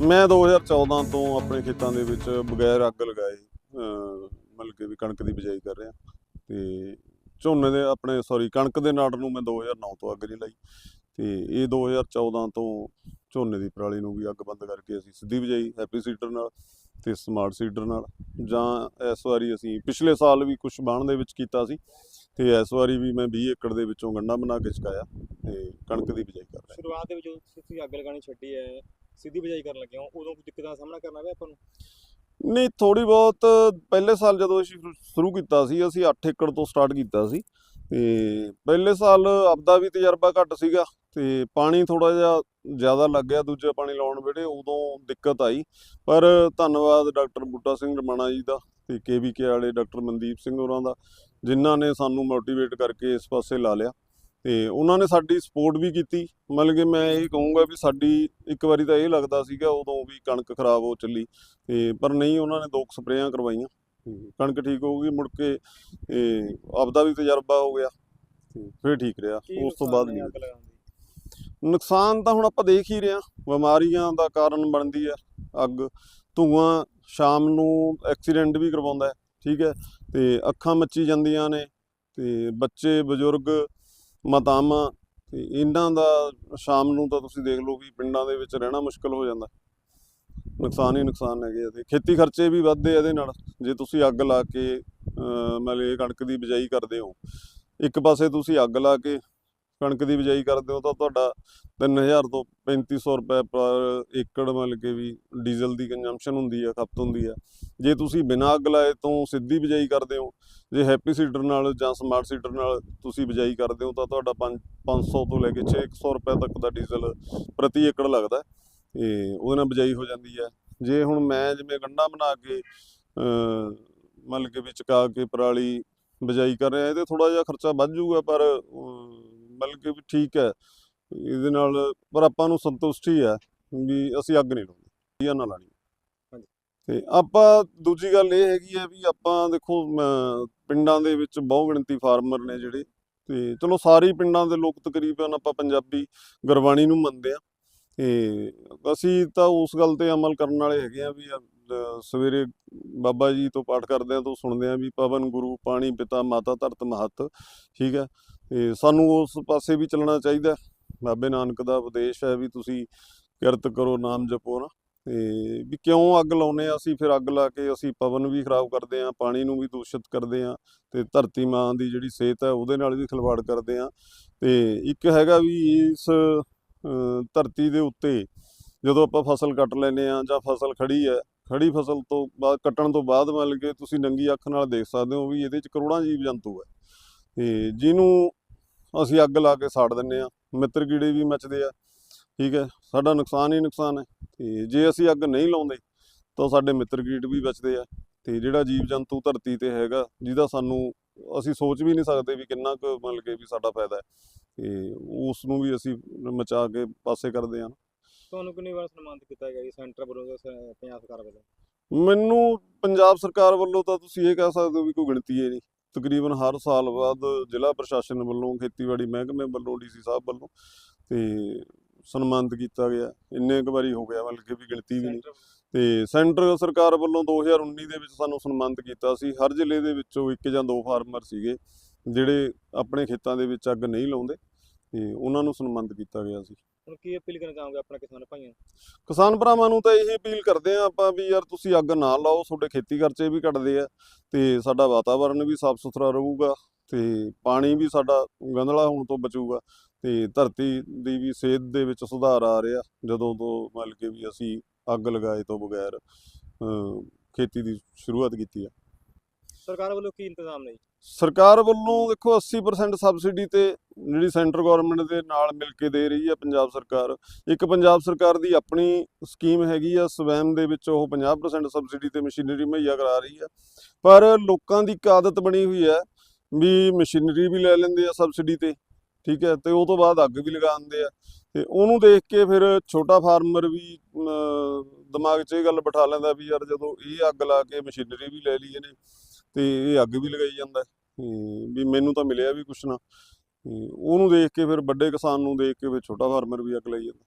ਮੈਂ 2014 ਤੋਂ ਆਪਣੇ ਖੇਤਾਂ ਦੇ ਵਿੱਚ ਬਗੈਰ ਅੱਗ ਲਗਾਏ ਮਤਲਬ ਕਿ ਵੀ ਕਣਕ ਦੀ ਬਿਜਾਈ ਕਰ ਰਿਹਾ। ਤੇ ਝੋਨੇ ਦੇ ਆਪਣੇ ਸੌਰੀ ਕਣਕ ਦੇ ਨਾੜ ਨੂੰ ਮੈਂ 2009 ਤੋਂ ਅੱਗ ਨਹੀਂ ਲਾਈ। ਤੇ ਇਹ 2014 ਤੋਂ ਝੋਨੇ ਦੀ ਪਰਾਲੀ ਨੂੰ ਵੀ ਅੱਗ ਬੰਦ ਕਰਕੇ ਅਸੀਂ ਸਿੱਧੀ ਬਿਜਾਈ, ਹੈਪੀ ਸੀਡਰ ਨਾਲ ਤੇ ਸਮਾਰਟ ਸੀਡਰ ਨਾਲ। ਜਾਂ ਇਸ ਵਾਰੀ ਅਸੀਂ ਪਿਛਲੇ ਸਾਲ ਵੀ ਕੁਝ ਬਾਣ ਦੇ ਵਿੱਚ ਕੀਤਾ ਸੀ ਤੇ ਇਸ ਵਾਰੀ ਵੀ ਮੈਂ 20 ਏਕੜ ਦੇ ਵਿੱਚੋਂ ਗੰਡਾ ਬਣਾ ਕੇ ਚਕਾਇਆ ਤੇ ਕਣਕ ਦੀ ਬਿਜਾਈ ਕਰ ਰਿਹਾ। ਸ਼ੁਰੂਆਤ ਦੇ ਵਿੱਚ ਤੁਸੀਂ ਅੱਗ ਲਗਾਉਣੀ ਛੱਡੀ ਹੈ। ਸਿੱਧੀ ਬਿਜਾਈ ਕਰਨ ਲੱਗੇ ਹੋ, ਉਦੋਂ ਕੋਈ ਦਿੱਕਤਾਂ ਦਾ ਸਾਹਮਣਾ ਕਰਨਾ ਪਿਆ ਆਪਾਂ ਨੂੰ? ਨਹੀਂ ਥੋੜੀ ਬਹੁਤ ਪਹਿਲੇ ਸਾਲ ਜਦੋਂ ਅਸੀਂ ਸ਼ੁਰੂ- ਕੀਤਾ ਸੀ, ਅਸੀਂ 8 ਏਕੜ ਤੋਂ ਸਟਾਰਟ ਕੀਤਾ ਸੀ ਤੇ ਪਹਿਲੇ ਸਾਲ ਆਪਦਾ ਵੀ ਤਜਰਬਾ ਘੱਟ ਸੀਗਾ ਤੇ ਪਾਣੀ ਥੋੜਾ ਜਿਹਾ ਜ਼ਿਆਦਾ ਲੱਗ ਗਿਆ, ਦੂਜੇ ਪਾਣੀ ਲਾਉਣ ਵੇਲੇ ਉਦੋਂ ਦਿੱਕਤ ਆਈ। ਪਰ ਧੰਨਵਾਦ ਡਾਕਟਰ ਬੂਟਾ ਸਿੰਘ ਰਮਾਣਾ ਜੀ ਦਾ ਤੇ ਕੇਵੀਕੇ ਵਾਲੇ ਡਾਕਟਰ ਮਨਦੀਪ ਸਿੰਘ ਹੋਰਾਂ ਦਾ, ਜਿਨ੍ਹਾਂ ਨੇ ਸਾਨੂੰ ਮੋਟੀਵੇਟ ਕਰਕੇ ਇਸ ਪਾਸੇ ਲਾ ਲਿਆ। ਤੇ ਉਹਨਾਂ ਨੇ ਸਾਡੀ ਸਪੋਰਟ ਵੀ ਕੀਤੀ। ਮਤਲਬ ਕਿ ਮੈਂ ਇਹ ਕਹੂੰਗਾ ਵੀ ਸਾਡੀ ਇੱਕ ਵਾਰੀ ਤਾਂ ਇਹ ਲੱਗਦਾ ਸੀਗਾ ਉਦੋਂ ਵੀ ਕਣਕ ਖਰਾਬ ਹੋ ਚੱਲੀ ਤੇ ਪਰ ਨਹੀਂ ਉਹਨਾਂ ਨੇ ਦੋ ਸਪਰੇਆਂ ਕਰਵਾਈਆਂ। ਕਣਕ ਠੀਕ ਹੋ ਗਈ ਮੁੜ ਕੇ ਇਹ ਆਪਦਾ ਵੀ ਤਜਰਬਾ ਹੋ ਗਿਆ ਫਿਰ ਠੀਕ ਰਿਹਾ ਉਸ ਤੋਂ ਬਾਅਦ ਨਹੀਂ ਨੁਕਸਾਨ ਤਾਂ ਹੁਣ ਆਪਾਂ ਦੇਖ ਹੀ ਰਹੇ ਹਾਂ ਬਿਮਾਰੀਆਂ ਦਾ ਕਾਰਨ ਬਣਦੀ ਹੈ ਅੱਗ ਧੂਆਂ ਸ਼ਾਮ ਨੂੰ ਐਕਸੀਡੈਂਟ ਵੀ ਕਰਵਾਉਂਦਾ ਠੀਕ ਹੈ ਤੇ ਅੱਖਾਂ ਮੱਚੀ ਜਾਂਦੀਆਂ ਨੇ ਤੇ ਬੱਚੇ ਬਜ਼ੁਰਗ ਮਾਤਾਵਾਂ, ਤੇ ਇਹਨਾਂ ਦਾ ਸ਼ਾਮ ਨੂੰ ਤਾਂ ਤੁਸੀਂ ਦੇਖ ਲਓ ਵੀ ਪਿੰਡਾਂ ਦੇ ਵਿੱਚ ਰਹਿਣਾ ਮੁਸ਼ਕਲ ਹੋ ਜਾਂਦਾ। ਨੁਕਸਾਨ ਹੀ ਨੁਕਸਾਨ ਹੈਗੇ ਆ ਤੇ ਖੇਤੀ ਖਰਚੇ ਵੀ ਵੱਧਦੇ ਆ ਇਹਦੇ ਨਾਲ। ਜੇ ਤੁਸੀਂ ਅੱਗ ਲਾ ਕੇ ਮਤਲਬ ਕਣਕ ਦੀ ਬਿਜਾਈ ਕਰਦੇ ਹੋ, ਇੱਕ ਪਾਸੇ ਤੁਸੀਂ ਅੱਗ ਲਾ ਕੇ ਕਣਕ ਦੀ ਬਿਜਾਈ ਕਰਦੇ ਹੋ ਤਾਂ ਤੁਹਾਡਾ 3000 ਤੋਂ 3500 ਰੁਪਏ ਪਰ ਏਕੜ ਮਤਲਬ ਕਿ ਵੀ ਡੀਜ਼ਲ ਦੀ ਕੰਜ਼ੰਪਸ਼ਨ ਹੁੰਦੀ ਆ, ਖਪਤ ਹੁੰਦੀ ਆ। ਜੇ ਤੁਸੀਂ ਬਿਨਾਂ ਅੱਗ ਲਾਏ ਤੋਂ ਸਿੱਧੀ ਬਿਜਾਈ ਕਰਦੇ ਹੋ, ਜੇ ਹੈਪੀ ਸੀਡਰ ਨਾਲ ਜਾਂ ਸਮਾਰਟ ਸੀਡਰ ਨਾਲ ਤੁਸੀਂ ਬਿਜਾਈ ਕਰਦੇ ਹੋ ਤਾਂ ਤੁਹਾਡਾ 500 ਤੋਂ ਲੈ ਕੇ 600 ਰੁਪਏ ਤੱਕ ਦਾ ਡੀਜ਼ਲ ਪ੍ਰਤੀ ਏਕੜ ਲੱਗਦਾ। ਹੈ ਤੇ ਉਹਦੇ ਨਾਲ ਬਿਜਾਈ ਹੋ ਜਾਂਦੀ ਹੈ ਜੇ ਹੁਣ ਮੈਂ ਜਿਵੇਂ ਗੰਡਾ ਬਣਾ ਕੇ ਮਤਲਬ ਕਿ ਵੀ ਚਕਾ ਕੇ ਪਰਾਲੀ ਬਿਜਾਈ ਕਰ ਰਿਹਾ, ਇਹਦੇ ਥੋੜਾ ਜਿਹਾ ਖਰਚਾ ਵੱਧ ਜਾਊਗਾ ਪਰ ਮਤਲਬ ਕਿ ਵੀ ਠੀਕ ਹੈ ਇਹਦੇ ਨਾਲ ਪਰ ਆਪਾਂ ਨੂੰ ਸੰਤੁਸ਼ਟੀ ਹੈ ਵੀ ਅਸੀਂ ਅੱਗ ਨਹੀਂ ਲਾਉਂਦੇ ਇਹ ਨਾ ਲਾਣੀ। ਤੇ ਆਪਾਂ ਦੂਜੀ ਗੱਲ ਇਹ ਹੈਗੀ ਹੈ ਵੀ ਆਪਾਂ ਦੇਖੋ ਪਿੰਡਾਂ ਦੇ ਵਿੱਚ ਬਹੁ ਗਿਣਤੀ ਫਾਰਮਰ ਨੇ ਜਿਹੜੇ ਤੇ ਚਲੋ ਸਾਰੇ ਪਿੰਡਾਂ ਦੇ ਲੋਕ ਤਕਰੀਬਨ ਆਪਾਂ ਪੰਜਾਬੀ ਗੁਰਬਾਣੀ ਨੂੰ ਮੰਨਦੇ ਆ ਤੇ ਅਸੀਂ ਤਾਂ ਉਸ ਗੱਲ ਤੇ ਅਮਲ ਕਰਨ ਵਾਲੇ ਹੈਗੇ ਆ ਵੀ ਸਵੇਰੇ ਬਾਬਾ ਜੀ ਤੋਂ ਪਾਠ ਕਰਦੇ ਆ ਤੋਂ ਸੁਣਦੇ ਆ ਵੀ ਪਵਨ ਗੁਰੂ ਪਾਣੀ ਪਿਤਾ ਮਾਤਾ ਧਰਤ ਮਹਤ ਠੀਕ ਹੈ। ਤੇ ਸਾਨੂੰ ਉਸ ਪਾਸੇ ਵੀ ਚੱਲਣਾ ਚਾਹੀਦਾ ਬਾਬੇ ਨਾਨਕ ਦਾ ਉਪਦੇਸ਼ ਹੈ ਵੀ ਤੁਸੀਂ ਕਿਰਤ ਕਰੋ, ਨਾਮ ਜਪੋ ਨਾ। ਤੇ ਵੀ ਕਿਉਂ ਅੱਗ ਲਾਉਨੇ ਆ ਅਸੀਂ? ਫਿਰ ਅੱਗ ਲਾ ਕੇ ਅਸੀਂ ਪਵਨ ਵੀ ਖਰਾਬ ਕਰਦੇ ਆ ਪਾਣੀ ਨੂੰ ਵੀ ਦੂਸ਼ਿਤ ਕਰਦੇ ਆ ਤੇ ਧਰਤੀ ਮਾਂ ਦੀ ਜਿਹੜੀ ਸਿਹਤ ਹੈ ਉਹਦੇ ਨਾਲ ਵੀ ਖਿਲਵਾੜ ਕਰਦੇ ਆ ਤੇ ਇੱਕ ਹੈਗਾ ਵੀ ਇਸ ਧਰਤੀ ਦੇ ਉੱਤੇ ਜਦੋਂ ਆਪਾਂ ਫਸਲ ਕੱਟ ਲੈਨੇ ਆ ਜਾਂ ਫਸਲ ਖੜੀ ਹੈ ਖੜੀ ਫਸਲ ਤੋਂ ਬਾਅਦ, ਕੱਟਣ ਤੋਂ ਬਾਅਦ ਮਤਲਬ ਕਿ ਤੁਸੀਂ ਨੰਗੀ ਅੱਖ ਨਾਲ ਦੇਖ ਸਕਦੇ ਹੋ ਵੀ ਇਹਦੇ ਚ ਕਰੋੜਾਂ ਜੀਵ ਜੰਤੂ ਹੈ। ਤੇ ਜਿਹਨੂੰ ਅਸੀਂ ਅੱਗ ਲਾ ਕੇ ਸਾੜ ਦਿੰਨੇ ਆ ਮਿੱਤਰ ਕੀੜੇ ਵੀ ਮੱਚਦੇ ਆ ਠੀਕ ਹੈ ਸਾਡਾ ਨੁਕਸਾਨ ਹੀ ਨੁਕਸਾਨ ਹੈ ਤੇ ਜੇ ਅਸੀਂ ਅੱਗ ਨਹੀਂ ਲਾਉਂਦੇ ਤਾਂ ਸਾਡੇ ਮਿੱਤਰ ਕੀਟ ਵੀ ਬਚਦੇ ਆ ਤੇ ਜਿਹੜਾ ਜੀਵ ਜੰਤੂ ਧਰਤੀ ਤੇ ਹੈਗਾ ਜਿਹਦਾ ਸਾਨੂੰ ਅਸੀਂ ਸੋਚ ਵੀ ਨਹੀਂ ਸਕਦੇ ਵੀ ਕਿੰਨਾ ਕੁ ਮਤਲਬ ਕਿ ਵੀ ਸਾਡਾ ਫਾਇਦਾ ਹੈ ਤੇ ਉਸ ਨੂੰ ਵੀ ਅਸੀਂ ਮਚਾ ਕੇ ਪਾਸੇ ਕਰਦੇ ਆ ਤੁਹਾਨੂੰ ਕਿੰਨੀ ਵਾਰ ਸਨਮਾਨਿਤ ਕੀਤਾ ਗਿਆ ਜੀ ਸੈਂਟਰ ਵੱਲੋਂ ਪੰਜਾਬ ਸਰਕਾਰ ਵੱਲੋਂ? ਮੈਨੂੰ ਪੰਜਾਬ ਸਰਕਾਰ ਵੱਲੋਂ ਤਾਂ ਤੁਸੀਂ ਇਹ ਕਹਿ ਸਕਦੇ ਹੋ ਵੀ ਕੋਈ ਗਿਣਤੀ ਹੀ ਨਹੀਂ। ਤਕਰੀਬਨ ਹਰ ਸਾਲ ਬਾਅਦ ਜ਼ਿਲ੍ਹਾ ਪ੍ਰਸ਼ਾਸਨ ਵੱਲੋਂ ਖੇਤੀਬਾੜੀ ਮਹਿਕਮੇ ਵੱਲੋਂ ਡੀਸੀ ਸਾਹਿਬ ਵੱਲੋਂ ਤੇ ਸਨਮਾਨਿਤ ਕੀਤਾ ਗਿਆ। ਇੰਨੇ ਕੁ ਵਾਰੀ ਹੋ ਗਿਆ ਮਤਲਬ ਕਿ ਵੀ ਗਿਣਤੀ ਵੀ ਨਹੀਂ। ਤੇ ਸੈਂਟਰ ਸਰਕਾਰ ਵੱਲੋਂ 2019 ਦੇ ਵਿੱਚ ਸਾਨੂੰ ਸਨਮਾਨਿਤ ਕੀਤਾ ਸੀ। ਹਰ ਜ਼ਿਲ੍ਹੇ ਦੇ ਵਿੱਚੋਂ ਇੱਕ ਜਾਂ ਦੋ ਫਾਰਮਰ ਸੀਗੇ ਜਿਹੜੇ ਆਪਣੇ ਖੇਤਾਂ ਦੇ ਵਿੱਚ ਅੱਗ ਨਹੀਂ ਲਾਉਂਦੇ ਤੇ ਉਹਨਾਂ ਨੂੰ ਸਨਮਾਨਿਤ ਕੀਤਾ ਗਿਆ ਸੀ। ਹੁਣ ਕੀ ਅਪੀਲ ਕਰਨਾ ਚਾਹੋਗੇ ਆਪਣੇ ਕਿਸਾਨ ਭਾਈਆਂ ਨੂੰ? ਕਿਸਾਨ ਭਰਾਵਾਂ ਨੂੰ ਤਾਂ ਇਹ ਅਪੀਲ ਕਰਦੇ ਆ ਆਪਾਂ ਵੀ ਯਾਰ ਤੁਸੀਂ ਅੱਗ ਨਾ ਲਾਓ, ਤੁਹਾਡੇ ਖੇਤੀ ਖਰਚੇ ਵੀ ਘਟਦੇ ਆ ਤੇ ਸਾਡਾ ਵਾਤਾਵਰਨ ਵੀ ਸਾਫ਼ ਸੁਥਰਾ ਰਹੂਗਾ ਤੇ ਪਾਣੀ ਵੀ ਸਾਡਾ ਗੰਧਲਾ ਹੋਣ ਤੋਂ ਬਚੂਗਾ ਤੇ ਧਰਤੀ ਦੀ ਵੀ ਸਿਹਤ ਦੇ ਵਿੱਚ ਸੁਧਾਰ ਆ ਰਿਹਾ, ਜਦੋਂ ਤੋਂ ਮਤਲਬ ਕਿ ਵੀ ਅਸੀਂ ਅੱਗ ਲਗਾਏ ਤੋਂ ਬਗੈਰ ਖੇਤੀ ਦੀ ਸ਼ੁਰੂਆਤ ਕੀਤੀ ਆ। ਸਰਕਾਰ ਵੱਲੋਂ ਕੀ ਇੰਤਜ਼ਾਮ ਨੇ ਜੀ? ਸਰਕਾਰ ਵੱਲੋਂ ਦੇਖੋ 80% ਸਬਸਿਡੀ ਤੇ ਜਿਹੜੀ ਸੈਂਟਰ ਗਵਰਨਮੈਂਟ ਦੇ ਨਾਲ ਮਿਲ ਕੇ ਦੇ ਰਹੀ ਹੈ ਪੰਜਾਬ ਸਰਕਾਰ ਇੱਕ ਪੰਜਾਬ ਸਰਕਾਰ ਦੀ ਆਪਣੀ ਸਕੀਮ ਹੈਗੀ ਆ ਸਵੈਮ ਦੇ ਵਿੱਚ ਉਹ 50% ਸਬਸਿਡੀ ਤੇ ਮਸ਼ੀਨਰੀ ਮੁਹੱਈਆ ਕਰਾ ਰਹੀ ਹੈ ਪਰ ਲੋਕਾਂ ਦੀ ਇੱਕ ਆਦਤ ਬਣੀ ਹੋਈ ਹੈ ਵੀ ਮਸ਼ੀਨਰੀ ਵੀ ਲੈ ਲੈਂਦੇ ਆ ਸਬਸਿਡੀ ਤੇ ਠੀਕ ਹੈ ਤੇ ਉਹ ਤੋਂ ਬਾਅਦ ਅੱਗ ਵੀ ਲਗਾ ਦਿੰਦੇ ਆ ਤੇ ਉਹਨੂੰ ਦੇਖ ਕੇ ਫਿਰ ਛੋਟਾ ਫਾਰਮਰ ਵੀ ਅਮ, ਦਿਮਾਗ 'ਚ ਇਹ ਗੱਲ ਬਿਠਾ ਲੈਂਦਾ ਵੀ ਯਾਰ ਜਦੋਂ ਇਹ ਅੱਗ ਲਾ ਕੇ ਮਸ਼ੀਨਰੀ ਵੀ ਲੈ ਲਈ ਇਹਨੇ ਤੇ ਇਹ ਅੱਗ ਵੀ ਲਗਾਈ ਜਾਂਦਾ ਵੀ ਮੈਨੂੰ ਤਾਂ ਮਿਲਿਆ ਵੀ ਕੁਛ ਨਾ। ਉਹਨੂੰ ਦੇਖ ਕੇ ਫਿਰ ਵੱਡੇ ਕਿਸਾਨ ਨੂੰ ਦੇਖ ਕੇ ਫਿਰ ਛੋਟਾ ਫਾਰਮਰ ਵੀ ਅੱਗ ਲਾਈ ਜਾਂਦਾ।